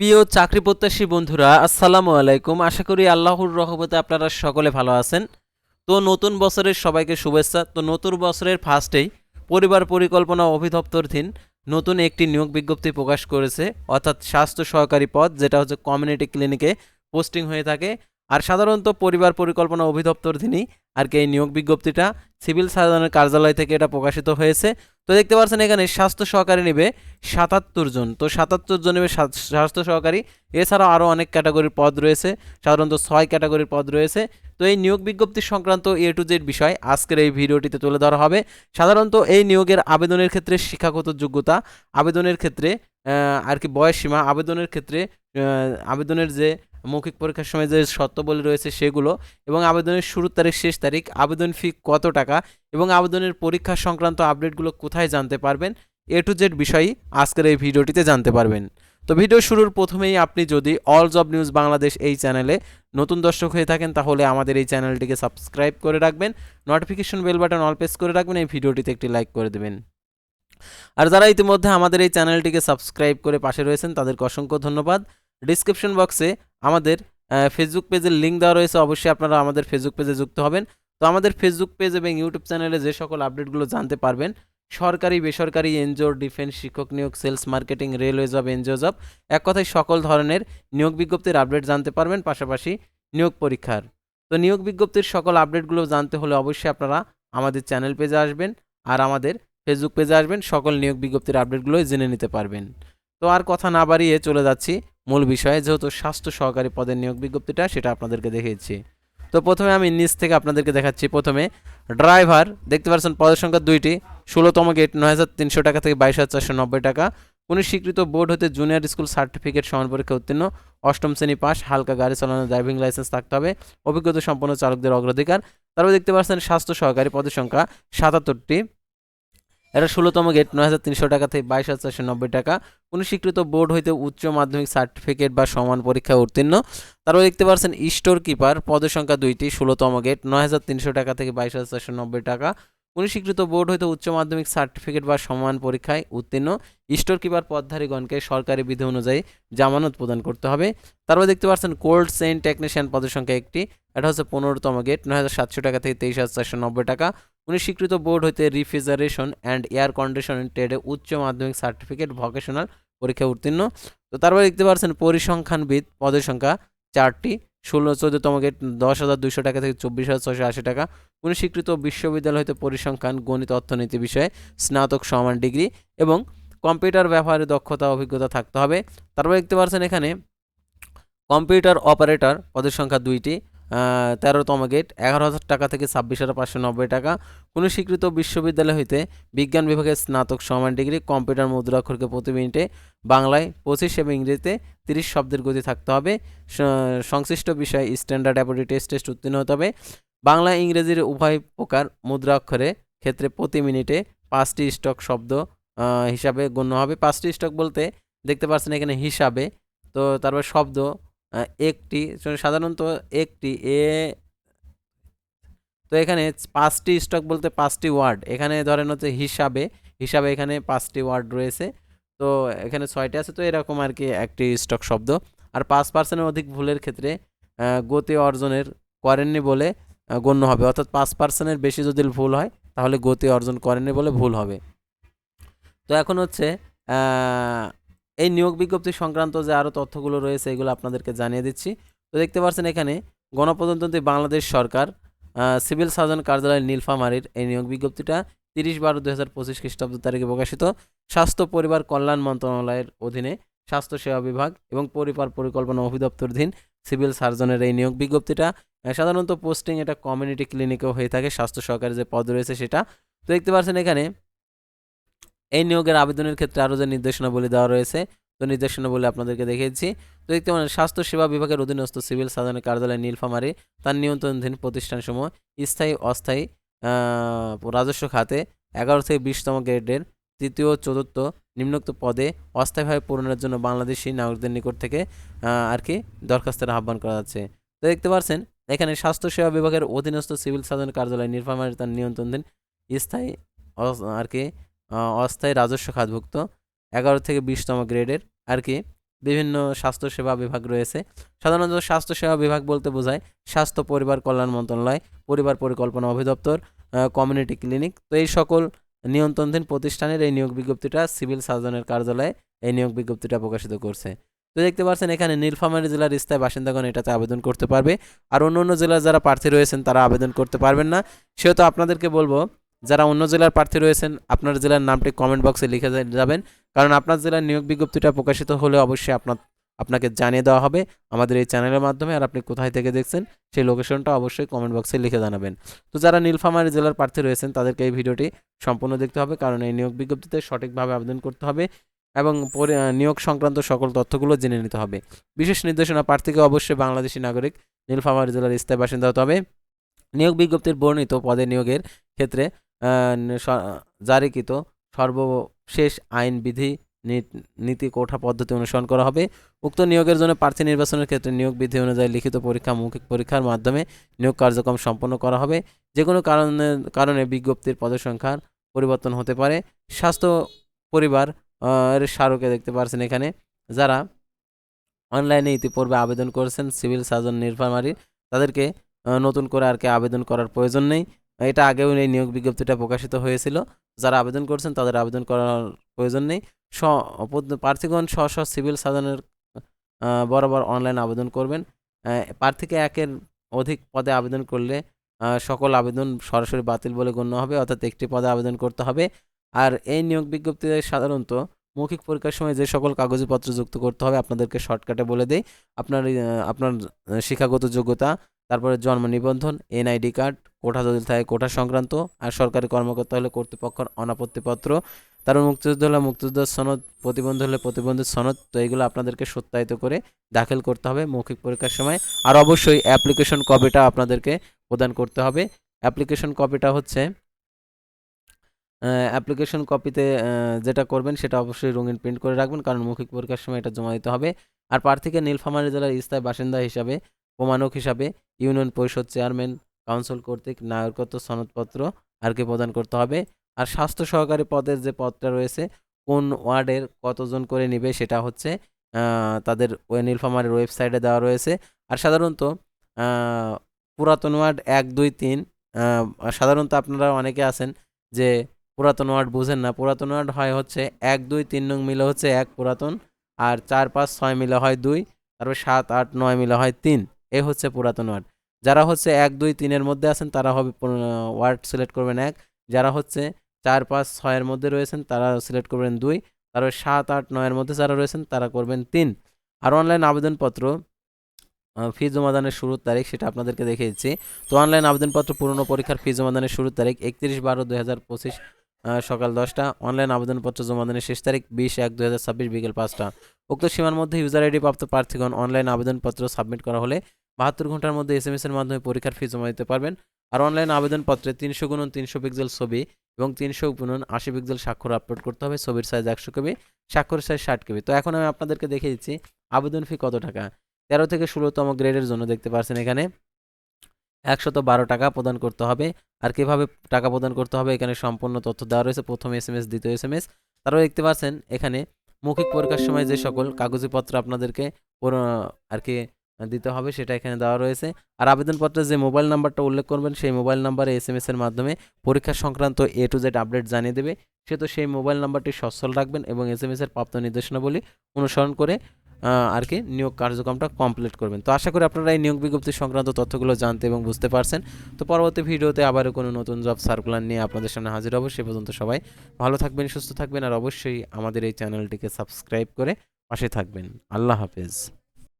প্রিয় চাকরি প্রত্যাশী বন্ধুরা, আসসালামু আলাইকুম। আশা করি আল্লাহর রহমতে আপনারা সকলে ভালো আছেন। তো নতুন বছরের সবাইকে শুভেচ্ছা। তো নতুন বছরের ফার্স্টেই পরিবার পরিকল্পনা অধিদপ্তরধীন নতুন একটি নিয়োগ বিজ্ঞপ্তি প্রকাশ করেছে। অর্থাৎ স্বাস্থ্য সহকারী পদ, যেটা হচ্ছে কমিউনিটি ক্লিনিকে পোস্টিং হয়ে থাকে। আর সাধারণত পরিবার পরিকল্পনা অধিদপ্তরধীনই আর কি এই নিয়োগ বিজ্ঞপ্তিটা সিভিল সার্জনের কার্যালয় থেকে এটা প্রকাশিত হয়েছে। তো দেখতে পাচ্ছেন এখানে স্বাস্থ্য সহকারী নেবে সাতাত্তর জন। তো সাতাত্তর জন নেবে স্বা- স্বাস্থ্য সহকারী। এছাড়াও আরও অনেক ক্যাটাগরির পদ রয়েছে, সাধারণত ছয় ক্যাটাগরির পদ রয়েছে। তো এই নিয়োগ বিজ্ঞপ্তি সংক্রান্ত এ টু জেড বিষয় আজকের এই ভিডিওটিতে তুলে ধরা হবে। সাধারণত এই নিয়োগের আবেদনের ক্ষেত্রে শিক্ষাগত যোগ্যতা, আবেদনের ক্ষেত্রে আর কি বয়স সীমা আবেদনের ক্ষেত্রে আবেদনের যে মৌখিক পরীক্ষার সময় যে শর্তাবলী রয়েছে সেগুলো এবং আবেদনের শুরুর তারিখ, শেষ তারিখ, আবেদন ফি কত টাকা এবং আবেদনের পরীক্ষা সংক্রান্ত আপডেটগুলো কোথায় জানতে পারবেন, এ টু জেড বিষয়ই আজকের এই ভিডিওটিতে জানতে পারবেন। তো ভিডিও শুরুর প্রথমেই আপনি যদি অল জব নিউজ বাংলাদেশ এই চ্যানেলে নতুন দর্শক হয়ে থাকেন, তাহলে আমাদের এই চ্যানেলটিকে সাবস্ক্রাইব করে রাখবেন, notification bell button all press করে রাখবেন, এই ভিডিওটিতে একটি লাইক করে দেবেন। আর যারা ইতিমধ্যে আমাদের এই চ্যানেলটিকে সাবস্ক্রাইব করে পাশে রয়েছেন, তাদেরকে অসংখ্য ধন্যবাদ। ডিসক্রিপশন বক্সে আমাদের ফেসবুক পেজের লিঙ্ক দেওয়া রয়েছে। অবশ্যই আপনারা আমাদের ফেসবুক পেজে যুক্ত হবেন। তো আমাদের ফেসবুক পেজ এবং ইউটিউব চ্যানেলে যে সকল আপডেটগুলো জানতে পারবেন, সরকারি, বেসরকারি এনজিও ডিফেন্স শিক্ষক নিয়োগ sales marketing railway job NGO job এক কথায় সকল ধরনের নিয়োগ বিজ্ঞপ্তির আপডেট জানতে পারবেন, পাশাপাশি নিয়োগ পরীক্ষার। তো নিয়োগ বিজ্ঞপ্তির সকল আপডেটগুলো জানতে হলে অবশ্যই আপনারা আমাদের চ্যানেল পেজে আসবেন আর আমাদের ফেসবুক পেজে আসবেন, সকল নিয়োগ বিজ্ঞপ্তির আপডেটগুলোই জেনে নিতে পারবেন। তো আর কথা না বাড়িয়ে চলে যাচ্ছি। মূল বিষয়ে যেহেতু স্বাস্থ্য সহকারী পদের নিয়োগ বিজ্ঞপ্তিটা, সেটা আপনাদেরকে দেখিয়েছি। তো প্রথমে আমি নিচ থেকে আপনাদেরকে দেখাচ্ছি। প্রথমে ড্রাইভার, দেখতে পাচ্ছেন পদের সংখ্যা দুইটি। ষোলোতম গেট, নয় হাজার তিনশো টাকা থেকে বাইশ হাজার চারশো নব্বই টাকা। কোনো স্বীকৃত বোর্ড হতে জুনিয়র স্কুল সার্টিফিকেট সমান পরীক্ষা উত্তীর্ণ। অষ্টম শ্রেণি পাস হালকা গাড়ি চালানোর ড্রাইভিং লাইসেন্স থাকতে হবে। অভিজ্ঞতা সম্পন্ন চালকদের অগ্রাধিকার। তারপর দেখতে পাচ্ছেন স্বাস্থ্য সহকারী পদের সংখ্যা সাতাত্তরটি। এটা ষোলোতম গেট, নয় হাজার তিনশো টাকা থেকে বাইশ হাজার চারশো নব্বই টাকা। কোনো স্বীকৃত বোর্ড হইতে উচ্চ মাধ্যমিক সার্টিফিকেট বা সমান পরীক্ষা উত্তীর্ণ। তারপর দেখতে পাচ্ছেন স্টোর কিপার পদের সংখ্যা দুইটি, ষোলোতম গেট, নয় হাজার তিনশো টাকা থেকে বাইশ হাজার চারশো নব্বই টাকা। স্বীকৃত বোর্ড হইতে উচ্চ মাধ্যমিক সার্টিফিকেট বা সমান পরীক্ষায় উত্তীর্ণ। স্টোর কিপার পদধারীগণকে সরকারি বিধি অনুযায়ী জামানত প্রদান করতে হবে। তারপর দেখতে পাচ্ছেন, কোল্ড চেইন টেকনিশিয়ান পদের সংখ্যা একটি। এটা হচ্ছে পনেরোতম গেট, নয় হাজার সাতশো টাকা থেকে তেইশ হাজার চারশো নব্বই টাকা। উনি স্বীকৃত বোর্ড হইতে রিফ্রিজারেশন অ্যান্ড এয়ার কন্ডিশন ট্রেডে উচ্চ মাধ্যমিক সার্টিফিকেট, ভোকেশনাল পরীক্ষায় উত্তীর্ণ। তো তারপরে দেখতে পাচ্ছেন, পরিসংখ্যানবিদ পদের সংখ্যা চারটি। ষোলো, চোদ্দতম গেট, দশ হাজার দুশো টাকা থেকে চব্বিশ হাজার ছশো আশি টাকা। কোনো স্বীকৃত বিশ্ববিদ্যালয় হইতে পরিসংখ্যান, গণিত, অর্থনীতি বিষয়ে স্নাতক সমান ডিগ্রি এবং কম্পিউটার ব্যবহারে দক্ষতা, অভিজ্ঞতা থাকতে হবে। তারপর দেখতে পাচ্ছেন এখানে কম্পিউটার অপারেটর পদের সংখ্যা দুইটি তেরোতম গেট, এগারো হাজার টাকা থেকে ছাব্বিশ হাজার পাঁচশো নব্বই টাকা। কোনো স্বীকৃত বিশ্ববিদ্যালয় হইতে বিজ্ঞান বিভাগের স্নাতক সমান ডিগ্রি, কম্পিউটার মুদ্রাক্ষরকে প্রতি মিনিটে বাংলায় পঁচিশ এবং ইংরেজিতে তিরিশ শব্দের গতি থাকতে হবে। সংশ্লিষ্ট বিষয়ে স্ট্যান্ডার্ড অ্যাপোডি টেস্ট টেস্ট উত্তীর্ণ হতে হবে। বাংলা ইংরেজির উভয় প্রকার মুদ্রাক্ষরে ক্ষেত্রে প্রতি মিনিটে পাঁচটি স্টক শব্দ হিসাবে গণ্য হবে। পাঁচটি স্টক বলতে দেখতে পাচ্ছেন এখানে হিসাবে, তো তারপর শব্দ একটি সাধারণত একটি, এ, তো এখানে পাঁচটি স্টক বলতে পাঁচটি ওয়ার্ড। এখানে ধরেন হচ্ছে হিসাবে হিসাবে এখানে পাঁচটি ওয়ার্ড রয়েছে, তো এখানে ছয়টি আছে, তো এরকম আর কি একটি স্টক শব্দ। আর পাঁচ পার্সেন্টের অধিক ভুলের ক্ষেত্রে গতি অর্জনের করেননি বলে গণ্য হবে। অর্থাৎ পাঁচ পার্সেন্টের বেশি যদি ভুল হয়, তাহলে গতি অর্জন করেনি বলে ভুল হবে। তো এখন হচ্ছে এই নিয়োগ বিজ্ঞপ্তি সংক্রান্ত যে আরও তথ্যগুলো রয়েছে, এগুলো আপনাদেরকে জানিয়ে দিচ্ছি। তো দেখতে পাচ্ছেন এখানে, গণপ্রজাতন্ত্রী বাংলাদেশ সরকার সিভিল সার্জন কার্যালয় নীলফামারীর এই নিয়োগ বিজ্ঞপ্তিটা তিরিশ বারো দুই হাজার পঁচিশ খ্রিস্টাব্দ তারিখে প্রকাশিত। স্বাস্থ্য, পরিবার কল্যাণ মন্ত্রণালয়ের অধীনে স্বাস্থ্য সেবা বিভাগ এবং পরিবার পরিকল্পনা অধিদপ্তরধীন সিভিল সার্জনের এই নিয়োগ বিজ্ঞপ্তিটা। সাধারণত পোস্টিং এটা কমিউনিটি ক্লিনিকেও হয়ে থাকে, স্বাস্থ্য সহকারী যে পদ রয়েছে সেটা। তো দেখতে পাচ্ছেন এখানে, এই নিয়োগের আবেদনের ক্ষেত্রে আরও যে নির্দেশনাবলী দেওয়া রয়েছে, তো নির্দেশনাবলী আপনাদেরকে দেখিয়েছি। তো দেখতে পারেন স্বাস্থ্য সেবা বিভাগের অধীনস্থ সিভিল সার্জনের কার্যালয় নীলফামারী, তার নিয়ন্ত্রণাধীন প্রতিষ্ঠানসমূহ স্থায়ী, অস্থায়ী রাজস্ব খাতে এগারো থেকে বিশতম গ্রেডের তৃতীয়, চতুর্থ, নিম্নোক্ত পদে অস্থায়ীভাবে পূরণের জন্য বাংলাদেশি নাগরিকদের নিকট থেকে আর কি দরখাস্তের আহ্বান করা যাচ্ছে। তো দেখতে পাচ্ছেন এখানে স্বাস্থ্য সেবা বিভাগের অধীনস্থ সিভিল সার্জন কার্যালয় নীলফামারী তার নিয়ন্ত্রণধীন স্থায়ী আর কি অস্থায়ী রাজস্ব খাতভুক্ত, এগারো থেকে বিশতম গ্রেডের আর কি, বিভিন্ন স্বাস্থ্যসেবা বিভাগ রয়েছে। সাধারণত স্বাস্থ্যসেবা বিভাগ বলতে বোঝায় স্বাস্থ্য, পরিবার কল্যাণ মন্ত্রণালয়, পরিবার পরিকল্পনা অধিদপ্তর কমিউনিটি ক্লিনিক তো এই সকল নিয়ন্ত্রণধীন প্রতিষ্ঠানের এই নিয়োগ বিজ্ঞপ্তিটা সিভিল সার্জনের কার্যালয়ে এই নিয়োগ বিজ্ঞপ্তিটা প্রকাশিত করছে। তো দেখতে পাচ্ছেন এখানে নীলফামারী জেলার স্থায়ী বাসিন্দাগণ এটাতে আবেদন করতে পারবে। আর অন্য অন্য জেলার যারা প্রার্থী রয়েছেন, তারা আবেদন করতে পারবেন না। সেহেতু আপনাদেরকে বলব, যারা অন্য জেলার প্রার্থী রয়েছেন, আপনার জেলার নামটি কমেন্ট বক্সে লিখে যাবেন। কারণ আপনার জেলার নিয়োগ বিজ্ঞপ্তিটা প্রকাশিত হলে অবশ্যই আপনার আপনাকে জানিয়ে দেওয়া হবে আমাদের এই চ্যানেলের মাধ্যমে। আর আপনি কোথায় থেকে দেখছেন, সেই লোকেশনটা অবশ্যই কমেন্ট বক্সে লিখে জানাবেন। তো যারা নীলফামারী জেলার প্রার্থী রয়েছেন, তাদেরকে এই ভিডিওটি সম্পূর্ণ দেখতে হবে। কারণ এই নিয়োগ বিজ্ঞপ্তিতে সঠিকভাবে আবেদন করতে হবে। এবং নিয়োগ সংক্রান্ত সকল তথ্যগুলো জেনে নিতে হবে। বিশেষ নির্দেশনা প্রার্থীকে অবশ্যই বাংলাদেশি নাগরিক নীলফামারী জেলার স্থায়ী বাসিন্দা হতে হবে। নিয়োগ বিজ্ঞপ্তির বর্ণিত পদে নিয়োগের ক্ষেত্রে জারিকৃত সর্বশেষ আইন বিধি নীতি কোঠা পদ্ধতি অনুসরণ করা হবে। উক্ত নিয়োগের জন্য প্রার্থী নির্বাচনের ক্ষেত্রে নিয়োগ বিধি অনুযায়ী লিখিত পরীক্ষা, মৌখিক পরীক্ষার মাধ্যমে নিয়োগ কার্যক্রম সম্পন্ন করা হবে। যে কোনো কারণে কারণে বিজ্ঞপ্তির পদসংখ্যার পরিবর্তন হতে পারে। স্বাস্থ্য, পরিবার স্মারকে দেখতে পাচ্ছেন এখানে। যারা অনলাইনে ইতিপূর্বে আবেদন করেছেন, সিভিল সার্জন নির্ভামারির তাদেরকে নতুন করে আর কি আবেদন করার প্রয়োজন নেই। এটা আগেও এই নিয়োগ বিজ্ঞপ্তিটা প্রকাশিত হয়েছিল। যারা আবেদন করছেন, তাদের আবেদন করার প্রয়োজন নেই। স প্রার্থীগণ স্ব স্ব সিভিল সার্জনের বরাবর অনলাইন আবেদন করবেন। প্রার্থীকে একের অধিক পদে আবেদন করলে সকল আবেদন সরাসরি বাতিল বলে গণ্য হবে। অর্থাৎ একটি পদে আবেদন করতে হবে। আর এই নিয়োগ বিজ্ঞপ্তিতে সাধারণত মৌখিক পরীক্ষার সময় যে সকল কাগজপত্র যুক্ত করতে হবে, আপনাদেরকে শর্টকাটে বলে দেই। আপনার আপনার শিক্ষাগত যোগ্যতা, তারপরে জন্ম নিবন্ধন, এনআইডি কার্ড, কোঠা যদি থাকে কোঠা সংক্রান্ত, আর সরকারি কর্মকর্তা হলে কর্তৃপক্ষের অনাপত্তিপত্র। তারপর মুক্তিযুদ্ধ হলে মুক্তিযুদ্ধের সনদ, প্রতিবন্ধী হলে প্রতিবন্ধীর সনদ, তো এগুলো আপনাদেরকে সত্যায়িত করে দাখিল করতে হবে মৌখিক পরীক্ষার সময়। আর অবশ্যই অ্যাপ্লিকেশন কপিটা আপনাদেরকে প্রদান করতে হবে। অ্যাপ্লিকেশন কপিটা হচ্ছে অ্যাপ্লিকেশন কপিতে যেটা করবেন সেটা অবশ্যই রঙিন প্রিন্ট করে রাখবেন, কারণ মৌখিক পরীক্ষার সময় এটা জমা দিতে হবে। আর প্রার্থীকে নীলফামারী জেলার স্থায়ী বাসিন্দা হিসাবে, প্রমাণক হিসাবে ইউনিয়ন পরিষদ চেয়ারম্যান কাউন্সিল কর্তৃক নাগরিকত্ব সনদপত্র আর কি প্রদান করতে হবে। আর স্বাস্থ্য সহকারী পদের যে পদটা রয়েছে, কোন ওয়ার্ডের কতজন করে নিবে সেটা হচ্ছে তাদের নীলফামারীর ওয়েবসাইটে দেওয়া রয়েছে। আর সাধারণত পুরাতন ওয়ার্ড এক, দুই, তিন সাধারণত আপনারা অনেকে আছেন যে পুরাতন ওয়ার্ড বুঝেন না। পুরাতন ওয়ার্ড হয় হচ্ছে এক, দুই, তিন নং মিলে হচ্ছে এক পুরাতন আর চার, পাঁচ, ছয় মিলে হয় দুই, তারপর সাত, আট, নয় মিলে হয় তিন। এ হচ্ছে পুরাতন ওয়ার্ড। যারা হচ্ছে এক, দুই, তিনের মধ্যে আছেন তারা হবে ওয়ার্ড সিলেক্ট করবেন এক। যারা হচ্ছে চার, পাঁচ, ছয়ের মধ্যে রয়েছেন তারা সিলেক্ট করবেন দুই। তারপর সাত, আট, নয়ের মধ্যে যারা রয়েছেন তারা করবেন তিন। আর অনলাইন আবেদনপত্র ফি জমাদানের শুরুর তারিখ সেটা আপনাদেরকে দেখে দিচ্ছি তো অনলাইন আবেদনপত্র পুরনো পরীক্ষার ফি জমাদানের শুরুর তারিখ একত্রিশ বারো দুই হাজার পঁচিশ সকাল দশটা। অনলাইন আবেদনপত্র জমা জমাদানের শেষ তারিখ বিশ এক দুই হাজার ছাব্বিশ বিকেল পাঁচটা। উক্ত সীমার মধ্যে ইউজার আইডি প্রাপ্ত প্রার্থীগণ অনলাইন আবেদনপত্র সাবমিট করা হলে বাহাত্তর ঘণ্টার মধ্যে এস এম এস এর মাধ্যমে পরীক্ষার ফি জমা দিতে পারবেন। আর অনলাইন আবেদনপত্রে তিনশো গুণন তিনশো পিক্সেল ছবি এবং তিনশো গুণন আশি পিক্সেল স্বাক্ষর আপলোড করতে হবে। ছবির সাইজ একশো কেবি, স্বাক্ষরের সাইজ ষাট কেবি। তো এখন আমি আপনাদেরকে দেখিয়ে দিচ্ছি, আবেদন ফি কত টাকা? তেরো থেকে ষোলোতম গ্রেডের জন্য দেখতে পাচ্ছেন এখানে। একশত বারো টাকা প্রদান করতে হবে। আর কীভাবে টাকা প্রদান করতে হবে এখানে সম্পূর্ণ তথ্য দেওয়া রয়েছে। প্রথম এস এম এস দ্বিতীয় এস এম এস তারপর দেখতে পাচ্ছেন এখানে মৌখিক পরীক্ষার সময় যে সকল কাগজপত্র আপনাদেরকে আর কি, দিতে হবে সেটা এখানে দেওয়া রয়েছে। আর আবেদনপত্রে যে মোবাইল নাম্বারটা উল্লেখ করবেন, সেই মোবাইল নাম্বারে এস এম এর মাধ্যমে পরীক্ষা সংক্রান্ত এ টু জেড আপডেট জানিয়ে দেবে। সে তো সেই মোবাইল নাম্বারটি সচ্ছল রাখবেন এবং এস এম এস এর প্রাপ্ত নির্দেশনাবলী অনুসরণ করে আর কি নিয়োগ কার্যক্রমটা কমপ্লিট করবেন। তো আশা করি আপনারা এই নিয়োগ বিজ্ঞপ্তি সংক্রান্ত তথ্যগুলো জানতে এবং বুঝতে পারছেন। তো পরবর্তী ভিডিওতে আবারও কোনো নতুন জব সার্কুলার নিয়ে আপনাদের সামনে হাজির হব। সে পর্যন্ত সবাই ভালো থাকবেন, সুস্থ থাকবেন, আর অবশ্যই আমাদের এই চ্যানেলটিকে সাবস্ক্রাইব করে পাশে থাকবেন। আল্লাহ হাফেজ।